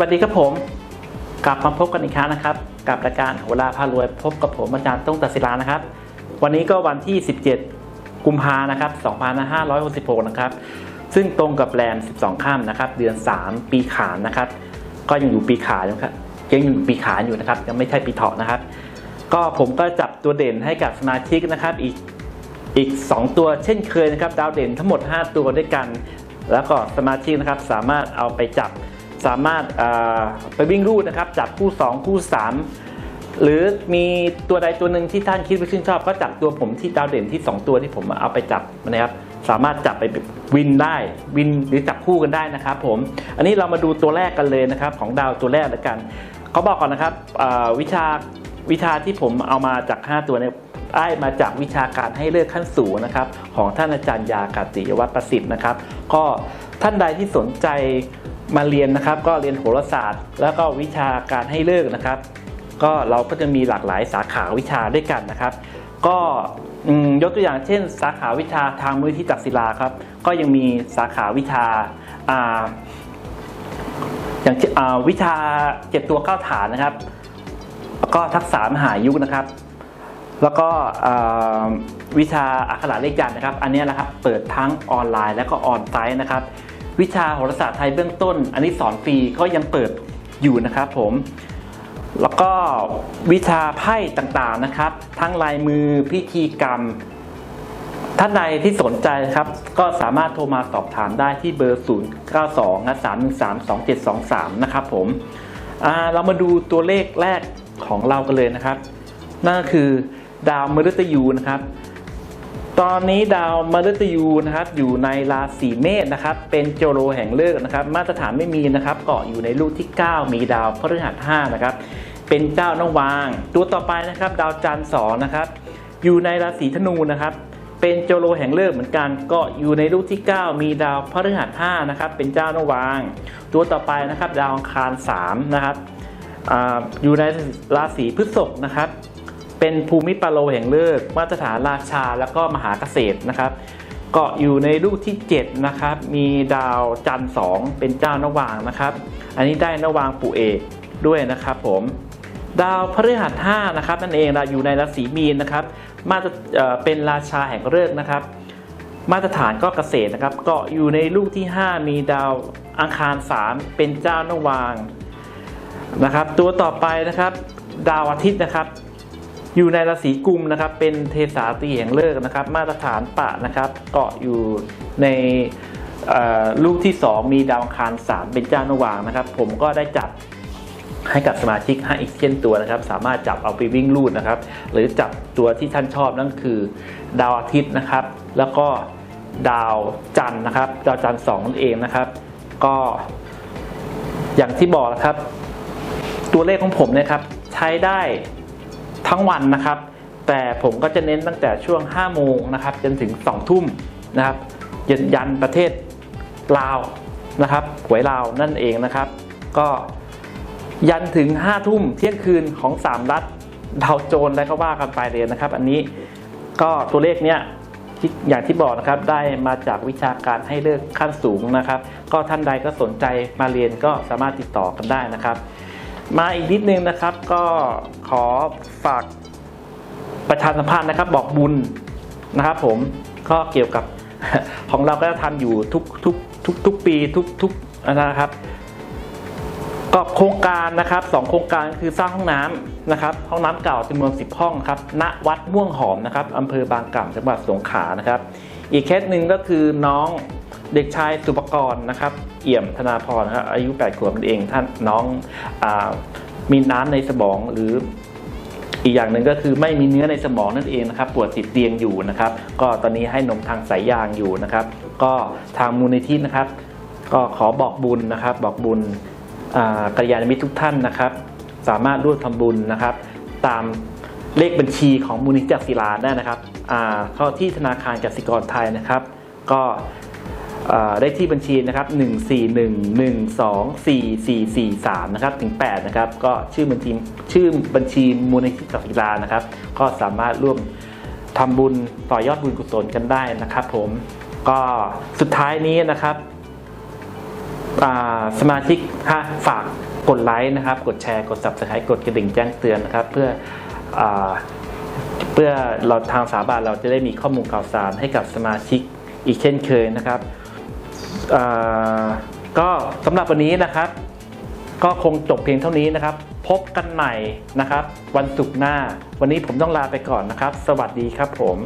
วัสดีครับผม กลับมาพบกันอีกครั้งนะครับ กับรายการโหราพารวย พบกับผมอาจารย์ต้องตัดศิลานะครับ วันนี้ก็วันที่ 17 กุมภานะครับ 2566 นะครับ ซึ่งตรงกับแรม 12 ข้ามนะครับ เดือน 3 ปีขานนะครับ ก็ยังอยู่ปีขานนะครับยังอยู่ปีขานอยู่นะครับ ยังไม่ใช่ปีเถาะนะครับ ก็ผมก็จับตัวเด่นให้กับสมาชิกนะครับ อีกอีก 2 ตัวเช่นเคยนะครับ ดาวเด่นทั้งหมด 5 ตัวด้วยกัน แล้วก็สมาชิกนะครับสามารถเอาไปจับ สามารถไปวิ่งรูดนะครับจับคู่ 2 คู่ 3 หรือมีตัวใดตัวหนึ่งที่ท่านคิดว่าชื่นชอบ ก็จับตัวผมที่ดาวเด่นที่ 2 ตัวที่ผมเอาไปจับนะครับสามารถจับไปวินได้วินหรือจับคู่กันได้นะครับผมอันนี้เรามาดูตัวแรกกันเลยนะครับของดาวตัวแรกแล้วกันเขาบอกก่อนนะครับวิชาวิชาที่ผมเอามาจาก 5 ตัวเนี่ยได้มาจากวิชาการให้เลือกขั้นสูงนะครับ ของท่านอาจารย์ยากาติวัฒน์ประสิทธิ์นะครับ ก็ท่านใดที่สนใจ มาเรียนนะครับ ก็เรียนโหราศาสตร์ แล้วก็วิชาการให้เลิกนะครับ ก็เราก็จะมีหลากหลายสาขาวิชาด้วยกันนะครับ ก็ยกตัวอย่างเช่น สาขาวิชาทางมือที่จักศิลาครับ ก็ยังมีสาขาวิชาอ่าอย่างาวิชาเจ็ดตัวเก้าฐานนะครับแล้วก็ทักษะมหายุคนะครับ แล้วก็วิชาอักขระเลขยันนะครับ อันนี้นะครับเปิดทั้งออนไลน์และก็ออนไซต์นะครับ วิชาโหราศาสตร์ไทยเบื้องต้น อันนี้สอนฟรีก็ยังเปิดอยู่นะครับผม แล้วก็วิชาไพ่ต่างๆนะครับ ทั้งลายมือพิธีกรรม ท่านใดที่สนใจนะครับ ก็สามารถโทรมาสอบถามได้ที่เบอร์ 0 9 2นะ313 2723 นะครับผมเรามาดูตัวเลขแรกของเรากันเลยนะครับ นั่นก็คือดาวมฤตยูนะครับ ตอนนี้ดาวมฤตยูนะครับอยู่ในราศีเมษนะครับเป็นโจโรแห่งเลิกนะครับมาตรฐานไม่มีนะครับเกาะอยู่ในลูกที่ 9 มีดาวพฤหัส5นะครับเป็นเจ้านวาง ตัวต่อไปนะครับดาวจันทร์สองนะครับอยู่ในราศีธนูนะครับเป็นโจโรแห่งเลิกเหมือนกันก็อยู่ในลูกที่ 9 มีดาวพฤหัส5นะครับเป็นเจ้านวาง ตัวต่อไปนะครับดาวอังคาร3นะครับออยู่ในราศีพฤษภนะครับ เป็นภูมิปาโลแห่งเลิกมาตรฐานราชาแล้วก็มหาเกษตรนะครับ เกาะอยู่ในลูกที่ 7 นะครับ มีดาวจันทร์สองเป็นเจ้านวางนะครับ อันนี้ได้นวางปู่เอกด้วยนะครับผมดาวพฤหัส5นะครับนั่นเองเราอยู่ในราศีมีนนะครับ มาตรเเป็นราชาแห่งเลิกนะครับ มาตรฐานก็เกษตรนะครับ เกาะอยู่ในลูกที่ 5 มีดาวอังคาร 3 เป็นเจ้านวางนะครับ ตัวต่อไปนะครับ ดาวอาทิตย์นะครับ อยู่ในราศีกุมนะครับ เป็นเทสาตีแห่งเลิกนะครับ มาตรฐานปะนะครับเกาะอยู่ในลูกที่ 2 มีดาวคาร3เป็นเจ้านวางนะครับ ผมก็ได้จับให้กับสมาชิกให้อีกเช่นตัวนะครับ สามารถจับเอาไปวิ่งลูดนะครับ หรือจับตัวที่ท่านชอบนั่นคือ ดาวอาทิตย์นะครับ แล้วก็ดาวจันทร์นะครับ ดาวจันทร์สองนั่นเองนะครับ ก็อย่างที่บอกนะครับ ตัวเลขของผมเนะครับ ใช้ได้ ทั้งวันนะครับ แต่ผมก็จะเน้นตั้งแต่ช่วง 5 โมงนะครับจนถึง 2 ทุ่มนะครับยันยันประเทศลาวนะครับหวยลาวนั่นเองนะครับ ก็ยันถึง 5 ทุ่มเที่ยงคืนของ 3 รัฐดาวโจนอะไรก็ว่ากันไปเลยนะครับ อันนี้ก็ตัวเลขเนี้ยอย่างที่บอกนะครับได้มาจากวิชาการให้เลิกขั้นสูงนะครับ ก็ท่านใดก็สนใจมาเรียนก็สามารถติดต่อกันได้นะครับ มาอีกนิดนึงนะครับก็ขอฝากประชาสัมพันธ์นะครับบอกบุญนะครับผมก็เกี่ยวกับของเราก็จะทำอยู่ทุกทุกทุกทุกปีทุกทุกนะครับก็โครงการนะครับสองโครงการคือสร้างห้องน้ำนะครับ ห้องน้ำเก่าจำนวน 10 ห้องครับณวัดม่วงหอมนะครับอำเภอบางกล่ำจังหวัดสงขลานะครับ อีกเคสหนึ่งก็คือน้อง เด็กชายสุปกรณ์นะครับ เอี่ยมธนาพรนะครับอายุ8ขวบเองท่านน้องอมีน้ำในสมองหรืออีกอย่างหนึ่งก็คือไม่มีเนื้อในสมองนั่นเองนะครับปวดติดเตียงอยู่นะครับ ก็ตอนนี้ให้นมทางสายยางอยู่นะครับ ก็ทางมูลนิธินะครับ ก็ขอบอกบุญนะครับ บอกบุญกัลยาณมิตรทุกท่านนะครับ สามารถร่วมทำบุญนะครับ ตามเลขบัญชีของมูลนิธิจักรศิลาได้นะครับเข้าที่ธนาคารกสิกรไทยนะครับ ก็ ได้ที่บัญชีนะครับ141124443นะครับถึง8นะครับก็ชื่อบัญชีชื่อบัญชีมูลนิธิจักศิลานะครับ ก็สามารถร่วมทำบุญต่อยอดบุญกุศลกันได้นะครับ ผมก็สุดท้ายนี้นะครับสมาชิกถ้าฝากกดไลค์นะครับ กดแชร์กด subscribe กดกระดิ่งแจ้งเตือนนะครับ เพื่ออเพื่อเราทางสาบันเราจะได้มีข้อมูลข่าวสารให้กับสมาชิกอีกเช่นเคยนะครับ ก็สำหรับวันนี้นะครับ ก็คงจบเพียงเท่านี้นะครับ พบกันใหม่นะครับ วันศุกร์หน้า วันนี้ผมต้องลาไปก่อนนะครับ สวัสดีครับผม